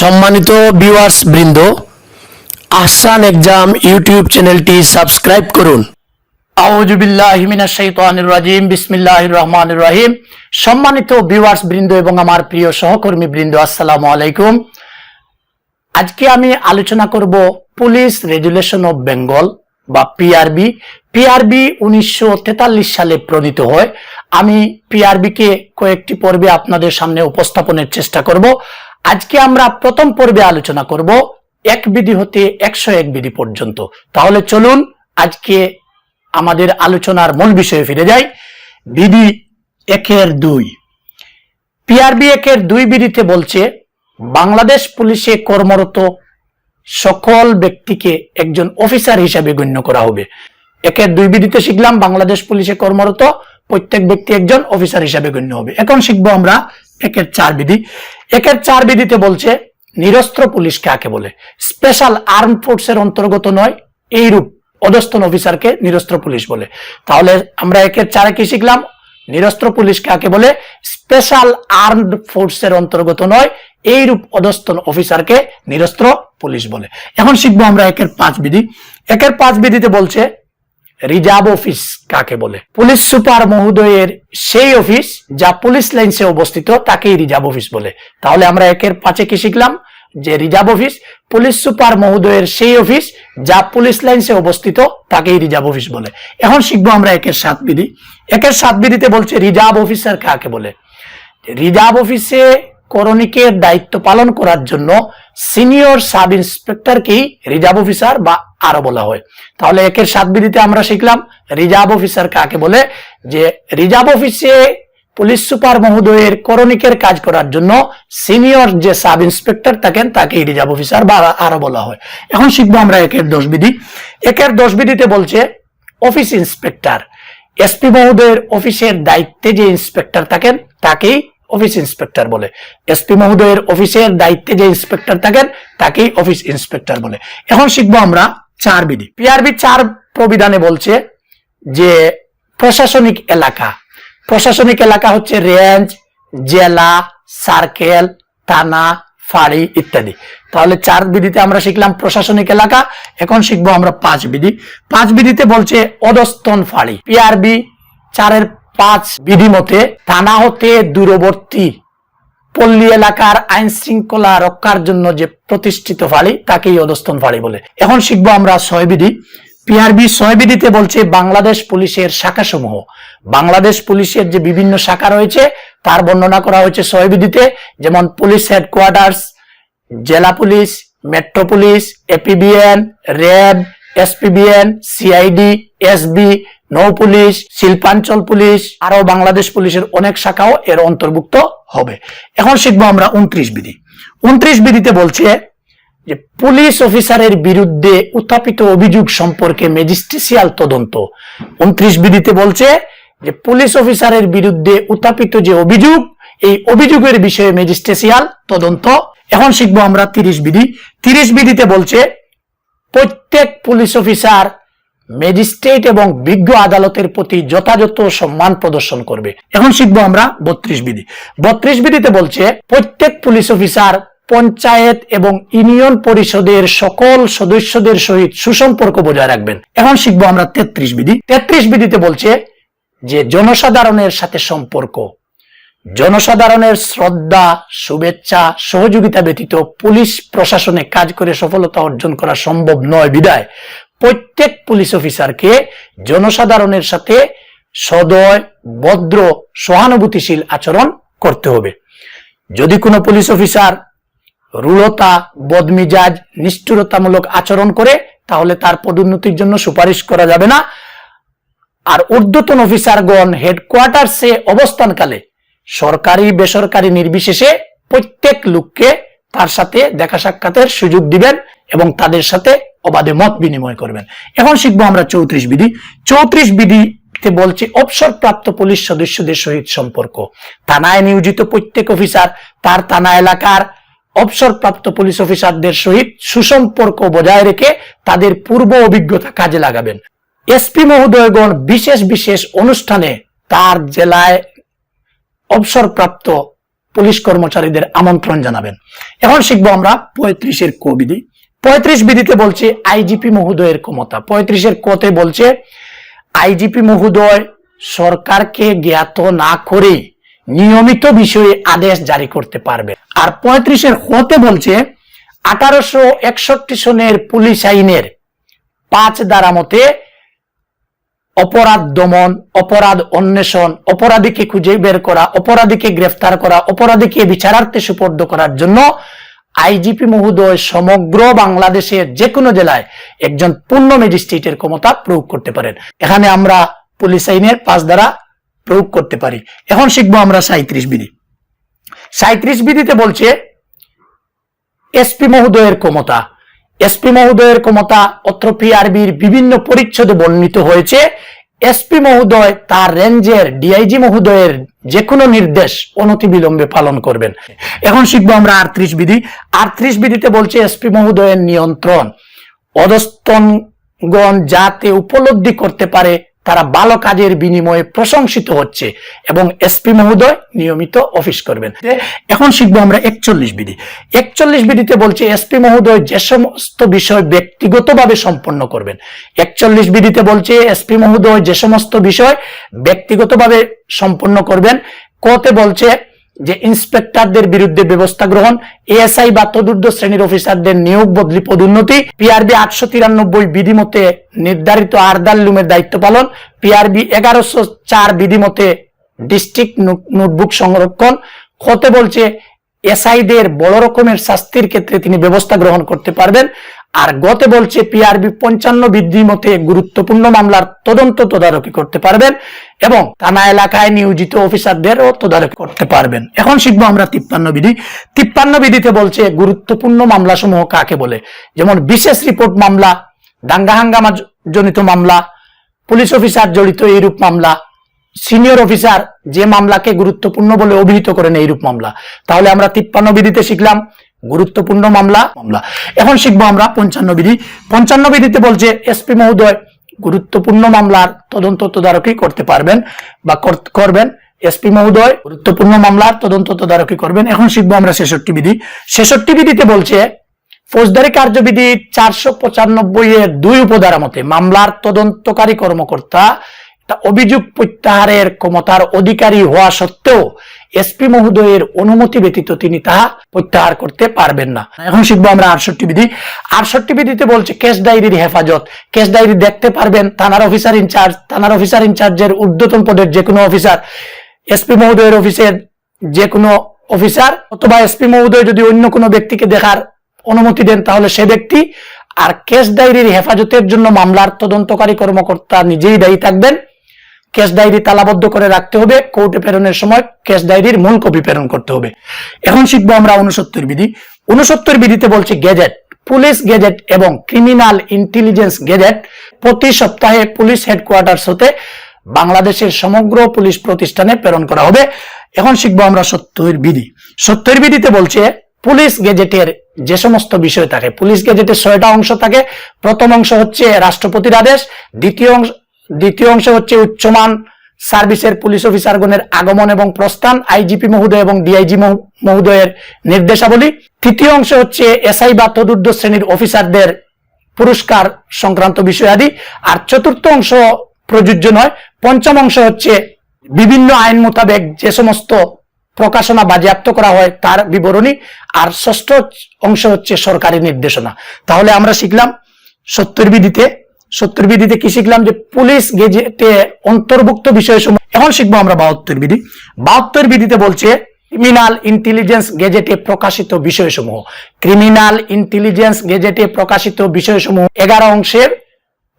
সম্মানিত ভিউয়ার্স বৃন্দ, Ahsan exam YouTube চ্যানেলটি সাবস্ক্রাইব করুন। রাজিম, বিসমিল্লাহির রহমানির রহিম। সম্মানিত ভিউয়ার্স বৃন্দ এবং আমার প্রিয় সহকর্মী বৃন্দ, আসসালামু আলাইকুম। আজকে আমি আলোচনা করব পুলিশ রেগুলেশন অফ বেঙ্গল, বা পিআরবি পিআরবি উনিশশো তেতাল্লিশ সালে প্রণীত হয়। আমি পিআরবি কে কয়েকটি পর্বে আপনাদের সামনে উপস্থাপনের চেষ্টা করব। আজকে আমরা প্রথম পর্বে আলোচনা করব এক বিধি হতে একশো এক বিধি পর্যন্ত। তাহলে চলুন আজকে আমাদের আলোচনার মূল বিষয়ে ফিরে যাই। বিধি একের দুই। পিআরবি একের দুই বিধিতে বলছে, বাংলাদেশ পুলিশে কর্মরত সকল ব্যক্তিকে একজন অফিসার হিসাবে গণ্য করা হবে। একের দুই বিধিতে শিখলাম, বাংলাদেশ পুলিশে কর্মরত প্রত্যেক ব্যক্তি একজন অফিসার হিসাবে গণ্য হবে। এখন শিখব আমরা একের চার বিধি। একের চার বিধিতে বলছে, নিরস্ত্র পুলিশ কাকে বলে? স্পেশাল আর্ম ফোর্সের অন্তর্গত নয়, এইরূপ অধস্তন অফিসারকে নিরস্ত্র পুলিশ বলে। তাহলে আমরা একের চারে কি শিখলাম? নিরস্ত্র পুলিশ কাকে বলে? স্পেশাল আর্মড ফোর্সের অন্তর্গত নয়, এইরূপ অধস্তন অফিসারকে নিরস্ত্র পুলিশ বলে। এখন শিখব আমরা একের পাঁচ বিধি। একের পাঁচ বিধিতে বলছে রিজার্ভ অফিস কাকে বলে? পুলিশ সুপার মহোদয়ের সেই অফিস যা পুলিশ লাইন্সে অবস্থিত, তাকেই রিজার্ভ অফিস বলে। তাহলে আমরা একের পাঁচে কি শিখলাম? যে রিজার্ভ অফিস, পুলিশ সুপার মহোদয়ের সেই অফিস যা পুলিশ লাইন্সে অবস্থিত, তাকেই রিজার্ভ অফিস বলে। এখন শিখব আমরা একের সাত বিধি। একের সাত বিধিতে বলছে রিজার্ভ অফিসার কাকে বলে? রিজার্ভ অফিসে করণিকের দায়িত্ব পালন করার জন্য সিনিয়র সাব ইন্সপেক্টরকেই রিজার্ভ অফিসার বা আরও বলা হয়। তাহলে একের সাত বিধিতে আমরা শিখলাম, রিজার্ভ অফিসার কাকে বলে? যে রিজার্ভ অফিসে পুলিশ সুপার মহোদয়ের করণিকের কাজ করার জন্য সিনিয়র যে সাব ইন্সপেক্টর থাকেন, তাকেই রিজার্ভ অফিসার বা আরও বলা হয়। এখন শিখব আমরা একের দশ বিধি। একের দশ বিধিতে বলছে, অফিস ইন্সপেক্টর। এসপি মহোদয়ের অফিসের দায়িত্বে যে ইন্সপেক্টর থাকেন, তাকেই অফিস ইন্সপেক্টর বলে। এসপি মহোদয়ের অফিসের দায়িত্বে যে ইন্সপেক্টর থাকেন, তাকেই অফিস ইন্সপেক্টর বলে। এখন শিখব আমরা চার বিধি। পিআরবি চার প্রবিধানে বলছে যে প্রশাসনিক এলাকা। প্রশাসনিক এলাকা হচ্ছে রেঞ্জ, জেলা সার্কেল থানা, ফাঁড়ি ইত্যাদি। তাহলে চার বিধিতে আমরা শিখলাম প্রশাসনিক এলাকা। এখন শিখব আমরা পাঁচ বিধি। পাঁচ বিধিতে বলছে অধস্তন ফাঁড়ি। পিআরবি চারের পাঁচ বিধি মতে থানা হতে দূরবর্তী পল্লী এলাকার আইন শৃঙ্খলা রক্ষার জন্য যে প্রতিষ্ঠিত ফাঁড়ি, তাকেই অধস্তন ফাঁড়ি বলে। এখন শিখব আমরা ছয় বিধি। পিআরবি ছয় বিধিতে বলছে বাংলাদেশ পুলিশের শাখা সমূহ বাংলাদেশ পুলিশের যে বিভিন্ন শাখা রয়েছে, তার বর্ণনা করা হয়েছে ছয় বিধিতে, যেমন পুলিশ হেডকোয়ার্টার্স, জেলা police, metro police, APBN, RAB SPBN, CID, SB নৌ পুলিশ শিল্পাঞ্চল পুলিশ আরও বাংলাদেশ পুলিশের অনেক শাখাও এর অন্তর্ভুক্ত হবে। এখন শিখব আমরা উনত্রিশ বিধি। উনত্রিশ বিধিতে বলছে যে পুলিশ অফিসারের বিরুদ্ধে উত্থাপিত অভিযোগ সম্পর্কে ম্যাজিস্ট্রেসিয়াল তদন্ত। উনত্রিশ বিধিতে বলছে যে পুলিশ অফিসারের বিরুদ্ধে উত্থাপিত যে অভিযোগ, এই অভিযোগের বিষয়ে ম্যাজিস্ট্রেসিয়াল তদন্ত। এখন শিখব আমরা তিরিশ বিধি। তিরিশ বিধিতে বলছে প্রত্যেক পুলিশ অফিসার ম্যাজিস্ট্রেট এবং বিজ্ঞ আদালতের প্রতি যথাযথ সম্মান প্রদর্শন করবে। এখন শিখব আমরা বত্রিশ বিধি। বত্রিশ বিধিতে বলছে, প্রত্যেক পুলিশ অফিসার, পঞ্চায়েত এবং ইউনিয়ন পরিষদের সকল সদস্যদের সহিত সুসম্পর্ক বজায় রাখবেন। এখন শিখব আমরা তেত্রিশ বিধি। তেত্রিশ বিধিতে বলছে যে, জনসাধারণের সাথে সম্পর্ক। জনসাধারণের শ্রদ্ধা, শুভেচ্ছা, সহযোগিতা ব্যতীত পুলিশ প্রশাসনে কাজ করে সফলতা অর্জন করা সম্ভব নয়, বিদায়। প্রত্যেক পুলিশ অফিসারকে জনসাধারণের সাথে সদয়, ভদ্র, সহানুভূতিশীল আচরণ করতে হবে। যদি কোনো পুলিশ অফিসার রূঢ়তা, বদমিজাজ, নিষ্ঠুরতামূলক আচরণ করে, তাহলে তার পদোন্নতির জন্য সুপারিশ করা যাবে না। আর ঊর্ধ্বতন অফিসারগণ হেডকোয়ার্টার্সে অবস্থানকালে সরকারি, বেসরকারি নির্বিশেষে প্রত্যেক লোককে তার সাথে দেখা সাক্ষাতের সুযোগ দিবেন এবং তাদের সাথে অবাধে মত বিনিময় করবেন। এখন শিখব আমরা চৌত্রিশ বিধি। চৌত্রিশ বিধিতে বলছে, অবসরপ্রাপ্ত পুলিশ সদস্যদের সহিত সম্পর্ক। থানায় নিয়োজিত প্রত্যেক অফিসার তার থানা এলাকার অবসরপ্রাপ্ত পুলিশ অফিসারদের সহিত সুসম্পর্ক বজায় রেখে তাদের পূর্ব অভিজ্ঞতা কাজে লাগাবেন। এসপি মহোদয়গণ বিশেষ বিশেষ অনুষ্ঠানে তার জেলায় অবসরপ্রাপ্ত পুলিশ কর্মচারীদের আমন্ত্রণ জানাবেন। এখন শিখব আমরা পঁয়ত্রিশের কবিধি পঁয়ত্রিশ বিধিতে বলছে আইজিপি মহোদয়ের ক্ষমতা। পঁয়ত্রিশের কতে বলছে আইজিপি মহোদয় সরকারকে জ্ঞাত না করে নিয়মিত বিষয়ে আদেশ জারি করতে পারবে। আর পঁয়ত্রিশের হতে বলছে আঠারোশো একষট্টি সনের পুলিশ আইনের পাঁচ দ্বারা মতে অপরাধ দমন, অপরাধ অন্বেষণ, অপরাধীকে খুঁজে বের করা, অপরাধীকে গ্রেফতার করা, অপরাধীকে বিচারার্থে সুপর্দ করার জন্য আইজিপি মহোদয় সমগ্র বাংলাদেশের যে কোনো জেলায় একজন পূর্ণ ম্যাজিস্ট্রেটের ক্ষমতা প্রয়োগ করতে পারেন। এখানে আমরা পুলিশ আইনের পাঁচ দ্বারা প্রয়োগ করতে পারি। এখন শিখব আমরা সাঁত্রিশ বিধি। সাঁত্রিশ বিধিতে বলছে, এসপি মহোদয়ের ক্ষমতা। এসপি মহোদয়ের ক্ষমতা অত্র পিআরবির বিভিন্ন পরিচ্ছদে বর্ণিত হয়েছে। এসপি মহোদয় তার রেঞ্জের ডিআইজি মহোদয়ের যে কোনো নির্দেশ অনতি বিলম্বে পালন করবেন। এখন শিখব আমরা আটত্রিশ বিধি। আটত্রিশ বিধিতে বলছে এসপি মহোদয়ের নিয়ন্ত্রণ। অধস্তনগণ যাতে উপলব্ধি করতে পারে তারা ভালো কাজের বিনিময়ে প্রশংসিত হচ্ছে এবং এসপি মহোদয় নিয়মিত অফিস করবেন। এখন শিখব আমরা একচল্লিশ বিধি একচল্লিশ বিধিতে বলছে এসপি মহোদয় যে সমস্ত বিষয় ব্যক্তিগতভাবে সম্পন্ন করবেন। একচল্লিশ বিধিতে বলছে এসপি মহোদয় যে সমস্ত বিষয় ব্যক্তিগতভাবে সম্পন্ন করবেন। কতে বলছে যে ইন্সপেক্টরদের বিরুদ্ধে ব্যবস্থা গ্রহণ, এএসআই বা তদুর্ধ শ্রেণির অফিসারদের নিয়োগ বদলি পদোন্নতি পিআরবি আটশো তিরানব্বই বিধিমতে নির্ধারিত আরদার লুমের দায়িত্ব পালন, পিআরবি এগারোশো চার বিধিমতে ডিস্ট্রিক্ট নোটবুক সংরক্ষণ। হতে বলছে, এসআইদের বড় রকমের শাস্তির ক্ষেত্রে তিনি ব্যবস্থা গ্রহণ করতে পারবেন। আর গতে বলছে পিআরবি পঞ্চান্ন বিধি মতে গুরুত্বপূর্ণ মামলার তদন্ত তদারকি করতে পারবেন এবং থানা এলাকায় নিয়োজিত অফিসারদেরও তদারকি করতে পারবেন। এখন শিখব আমরা তিপ্পান্ন বিধি। তিপ্পান্ন বিধিতে বলছে গুরুত্বপূর্ণ মামলা সমূহ কাকে বলে? যেমন বিশেষ রিপোর্ট মামলা, দাঙ্গা হাঙ্গামা জনিত মামলা, পুলিশ অফিসার জড়িত এইরূপ মামলা, সিনিয়র অফিসার যে মামলাকে গুরুত্বপূর্ণ বলে অভিহিত করেন এইরূপ মামলা। তাহলে আমরা তিপ্পান্ন বিধিতে শিখলাম গুরুত্বপূর্ণ মামলা। মামলা। এখন শিখব আমরা পঞ্চান্ন বিধি। পঞ্চান্ন বিধিতে বলছে, এসপি মহোদয় গুরুত্বপূর্ণ মামলার তদন্ত তদারকি করতে পারবেন বা করবেন। এসপি মহোদয় গুরুত্বপূর্ণ মামলার তদন্ত তদারকি করবেন। এখন শিখব আমরা ছেষট্টি বিধি। ছেষট্টি বিধিতে বলছে, ফৌজদারি কার্যবিধি চারশো পঁচানব্বই এর দুই উপধারা মতে মামলার তদন্তকারী কর্মকর্তা অভিযোগ প্রত্যাহারের ক্ষমতার অধিকারী হওয়া সত্ত্বেও এসপি মহোদয়ের অনুমতি ব্যতীত তিনি তাহা প্রত্যাহার করতে পারবেন না। এখন শিখব আমরা আটষট্টি বিধি। আটষট্টি বিধিতে বলছে, কেস ডায়েরির হেফাজত। কেস ডায়েরি দেখতে পারবেন, থানার অফিসার ইনচার্জ, থানার অফিসার ইনচার্জের ঊর্ধ্বতন পদের যে কোনো অফিসার এসপি মহোদয়ের অফিসের যে কোনো অফিসার, অথবা এসপি মহোদয় যদি অন্য কোনো ব্যক্তিকে দেখার অনুমতি দেন, তাহলে সে ব্যক্তি আর কেস ডায়েরির হেফাজতের জন্য মামলার তদন্তকারী কর্মকর্তা নিজেই দায়ী থাকবেন। কেস ডায়েরি তালাবদ্ধ করে রাখতে হবে, কোর্টে প্রেরণের সময় কেস ডায়েরির মূল কপি প্রেরণ করতে হবে। এখন শিখব আমরা উনসত্তর বিধি। উনসত্তর বিধিতে বলছে গেজেট পুলিশ গেজেট এবং ক্রিমিনাল ইন্টেলিজেন্স গেজেট প্রতি সপ্তাহে পুলিশ হেডকোয়ার্টার্স হতে বাংলাদেশের সমগ্র পুলিশ প্রতিষ্ঠানে প্রেরণ করা হবে। এখন শিখব আমরা সত্তর বিধি। সত্তর বিধিতে বলছে পুলিশ গেজেটের যে সমস্ত বিষয় থাকে, পুলিশ গেজেটের ছয়টা অংশ থাকে। প্রথম অংশ হচ্ছে রাষ্ট্রপতির আদেশ, দ্বিতীয় অংশ দ্বিতীয় অংশ হচ্ছে উচ্চমান সার্ভিসের পুলিশ অফিসারগণের আগমন এবং প্রস্থান, আইজিপি মহোদয় এবং ডিআইজি মহোদয়ের নির্দেশাবলী। তৃতীয় অংশ হচ্ছে এসআই বা তদুর্ধ শ্রেণির অফিসারদের পুরস্কার সংক্রান্ত বিষয়াদি। আর চতুর্থ অংশ প্রযোজ্য নয়, পঞ্চম অংশ হচ্ছে বিভিন্ন আইন মোতাবেক যে সমস্ত প্রকাশনা বাজেয়াপ্ত করা হয় তার বিবরণী। আর ষষ্ঠ অংশ হচ্ছে সরকারি নির্দেশনা। তাহলে আমরা শিখলাম সত্তর বিধিতে সত্তর বিধিতে কি শিখলাম যে পুলিশ গেজেটে অন্তর্ভুক্ত বিষয়সমূহ এখন শিখব আমরা বাহাত্তর বিধি বাহাত্তর বিধিতে বলছে ক্রিমিনাল ইন্টেলিজেন্স গেজেটে প্রকাশিত বিষয়সমূহ। ক্রিমিনাল ইন্টেলিজেন্স গেজেটে প্রকাশিত বিষয়সমূহ এগারো অংশের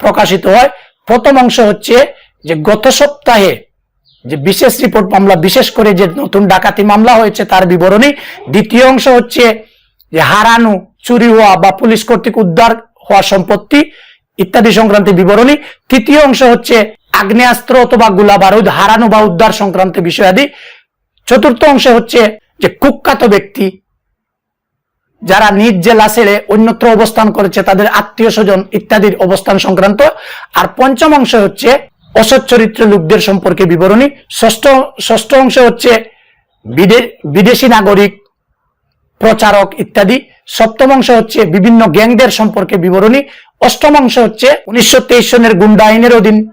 প্রকাশিত হয়। প্রথম অংশ হচ্ছে যে গত সপ্তাহে যে বিশেষ রিপোর্ট মামলা, বিশেষ করে যে নতুন ডাকাতি মামলা হয়েছে তার বিবরণী। দ্বিতীয় অংশ হচ্ছে যে হারানো, চুরি হওয়া বা পুলিশ কর্তৃক উদ্ধার হওয়া সম্পত্তি। ইত্যাদি সংক্রান্ত বিবরণী। তৃতীয় অংশ হচ্ছে আগ্নেয়াস্ত্র অথবা গোলা বারুদ হারানো বা উদ্ধার সংক্রান্ত বিষয়াদি। চতুর্থ অংশ হচ্ছে যে কুখ্যাত ব্যক্তি যারা নিজ জেলা ছেড়ে অন্যত্র অবস্থান করেছে, তাদের আত্মীয় স্বজন ইত্যাদির অবস্থান সংক্রান্ত। আর পঞ্চম অংশ হচ্ছে অসৎ চরিত্র লোকদের সম্পর্কে বিবরণী। ষষ্ঠ ষষ্ঠ অংশ হচ্ছে বিদে- বিদেশি নাগরিক প্রচারক ইত্যাদি। সপ্তম অংশ হচ্ছে বিভিন্ন গ্যাংদের সম্পর্কে বিবরণী। অষ্টম অংশ হচ্ছে উনিশশো তেইশ সনের গুন্ডা আইনের অধীন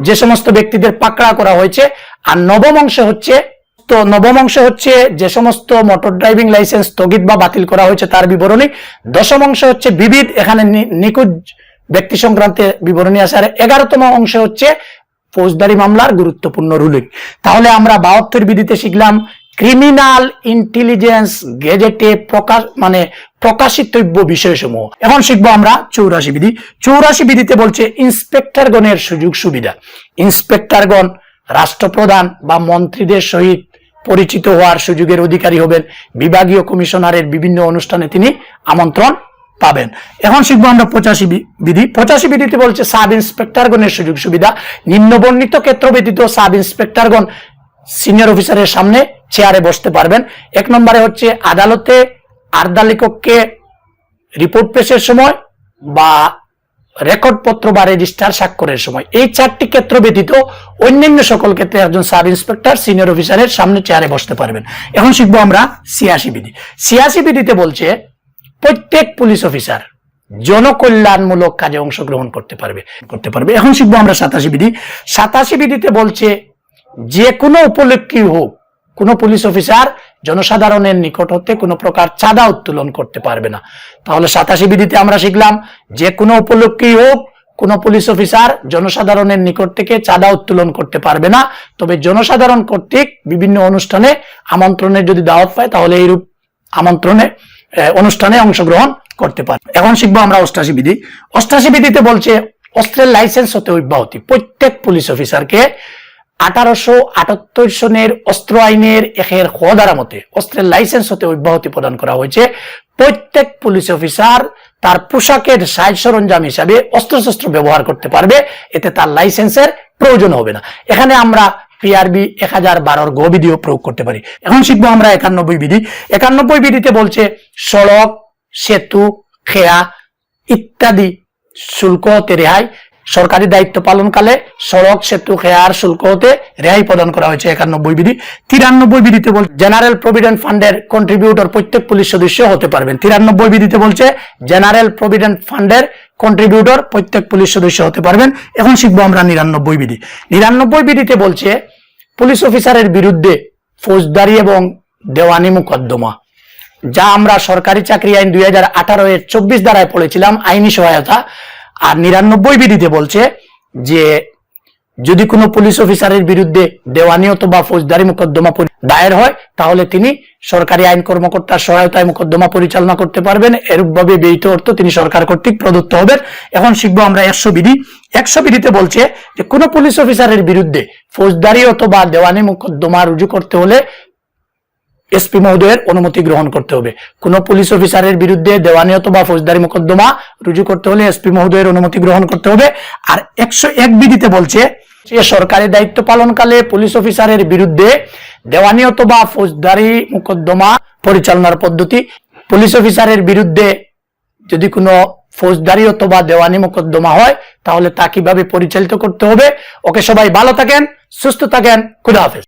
যে সমস্ত ব্যক্তিদের পাকড়া করা হয়েছে। আর নবম অংশ হচ্ছে, তো নবম অংশ হচ্ছে যে সমস্ত মোটর ড্রাইভিং লাইসেন্স স্থগিত বা বাতিল করা হয়েছে তার বিবরণী। দশম অংশ হচ্ছে বিবিধ, এখানে নি- নিখোঁজ ব্যক্তি সংক্রান্তে বিবরণী আছে। আর এগারোতম অংশ হচ্ছে ফৌজদারি মামলার গুরুত্বপূর্ণ রুলিং। তাহলে আমরা বাহাত্তর বিধিতে শিখলাম ক্রিমিনাল ইন্টেলিজেন্স গেজেটে প্রকাশ মানে প্রকাশিতব্য বিষয়সমূহ। এখন শিখব আমরা চৌরাশি বিধি। চৌরাশি বিধিতে বলছে ইন্সপেক্টরগণের সুযোগ সুবিধা। ইন্সপেক্টরগণ রাষ্ট্রপ্রধান বা মন্ত্রীদের সহিত পরিচিত হওয়ার সুযোগের অধিকারী হবেন। বিভাগীয় কমিশনারের বিভিন্ন অনুষ্ঠানে তিনি আমন্ত্রণ পাবেন। এখন শিখব আমরা পঁচাশি বিধি। পঁচাশি বিধিতে বলছে সাব ইন্সপেক্টরগণের সুযোগ সুবিধা। নিম্নবর্ণিত ক্ষেত্র ব্যতীত সাব ইন্সপেক্টরগণ সিনিয়র অফিসারের সামনে চেয়ারে বসতে পারবেন। এক নম্বরে হচ্ছে আদালতে আর্দালিককে রিপোর্ট পেশের সময় বা রেকর্ড পত্র বা রেজিস্টার স্বাক্ষরের সময়। এই চারটি ক্ষেত্র ব্যতীত অন্যান্য সকল ক্ষেত্রে একজন সাব ইন্সপেক্টর সিনিয়র অফিসারের সামনে চেয়ারে বসতে পারবেন। এখন শিখব আমরা সিয়াসি বিধি। সিয়াসি বিধিতে বলছে, প্রত্যেক পুলিশ অফিসার জনকল্যাণমূলক কাজে অংশগ্রহণ করতে পারবে করতে পারবে। এখন শিখব আমরা সাতাশি বিধি। সাতাশি বিধিতে বলছে যে কোনো উপলক্ষে হোক, কোনো পুলিশ অফিসার জনসাধারণের নিকট হতে কোনো প্রকার চাঁদা উত্তোলন করতে পারবে না। তাহলে সাতাশি বিধিতে আমরা শিখলাম যে কোনো উপলক্ষেই হোক, কোন পুলিশ অফিসার জনসাধারণের নিকট থেকে চাঁদা উত্তোলন করতে পারবে না। তবে জনসাধারণ কর্তৃক বিভিন্ন অনুষ্ঠানে আমন্ত্রণের যদি দাওয়াত পায়, তাহলে এইরূপ আমন্ত্রণে অনুষ্ঠানে অংশগ্রহণ করতে পারে। এখন শিখব আমরা অষ্টাশি বিধি। অষ্টাশি বিধিতে বলছে, অস্ত্রের লাইসেন্স হতে অব্যাহতি। প্রত্যেক পুলিশ অফিসারকে আঠারোশো আটাত্তর সনের অস্ত্র আইনের একের খ ধারা মতে অস্ত্রের লাইসেন্স হতে অব্যাহতি প্রদান করা হয়েছে। প্রত্যেক পুলিশ অফিসার তার পোশাকের সাজ সরঞ্জাম হিসাবে অস্ত্রশস্ত্র ব্যবহার করতে পারবে, এতে তার লাইসেন্সের প্রয়োজন হবে না। এখানে আমরা পিআরবি এক হাজার বারোর গ বিধিও প্রয়োগ করতে পারি। এখন শিখব আমরা একানব্বই বিধি। একানব্বই বিধিতে বলছে, সড়ক, সেতু, খেয়া ইত্যাদি শুল্ক হতে রেহাই সরকারি দায়িত্ব পালনকালে সড়ক, সেতু, খেয়ার, শুল্ক হতে রেহাই প্রদান করা হয়েছে একানব্বই বিধি। তিরানব্বই বিধিতে বল জেনারেল প্রভিডেন্ট ফান্ডের কন্ট্রিবিউটর প্রত্যেক পুলিশ সদস্য হতে পারবেন। তিরানব্বই বিধিতে বলছে জেনারেল প্রভিডেন্ট ফান্ডের কন্ট্রিবিউটর প্রত্যেক পুলিশ সদস্য হতে পারবেন। এখন শিখব আমরা নিরানব্বই বিধি। নিরানব্বই বিধিতে বলছে, পুলিশ অফিসারের বিরুদ্ধে ফৌজদারি এবং দেওয়ানি মোকদ্দমা। যা আমরা সরকারি চাকরি আইন দুই হাজার আঠারো এর চব্বিশ দ্বারায় পড়েছিলাম, আইনি সহায়তা। আর নিরানব্বই বিধিতে বলছে যে যদি কোনো পুলিশ অফিসারের বিরুদ্ধে দেওয়ানি অথবা ফৌজদারি মোকদ্দমা দায়ের হয়, তাহলে তিনি সরকারি আইন কর্মকর্তার সহায়তায় মোকদ্দমা পরিচালনা করতে পারবেন। এরূপভাবে ব্যয়িত অর্থ তিনি সরকার কর্তৃক প্রদত্ত হবেন। এখন শিখব আমরা একশো বিধি একশো বিধিতে বলছে যে কোনো পুলিশ অফিসারের বিরুদ্ধে ফৌজদারি অথবা দেওয়ানি মোকদ্দমা রুজু করতে হলে এসপি মহোদয়ের অনুমতি গ্রহণ করতে হবে। কোন পুলিশ অফিসারের বিরুদ্ধে দেওয়ানি অথবা ফৌজদারি মোকদ্দমা রুজু করতে হলে এসপি মহোদয়ের অনুমতি গ্রহণ করতে হবে। আর একশো এক বিধিতে বলছে যে সরকারি দায়িত্ব পালনকালে পুলিশ অফিসারের বিরুদ্ধে দেওয়ানি অথবা ফৌজদারি মোকদ্দমা পরিচালনার পদ্ধতি। পুলিশ অফিসারের বিরুদ্ধে যদি কোনো ফৌজদারি অথবা দেওয়ানি মোকদ্দমা হয়, তাহলে তা কীভাবে পরিচালিত করতে হবে? ওকে সবাই ভালো থাকেন, সুস্থ থাকেন, খুদা হাফেজ।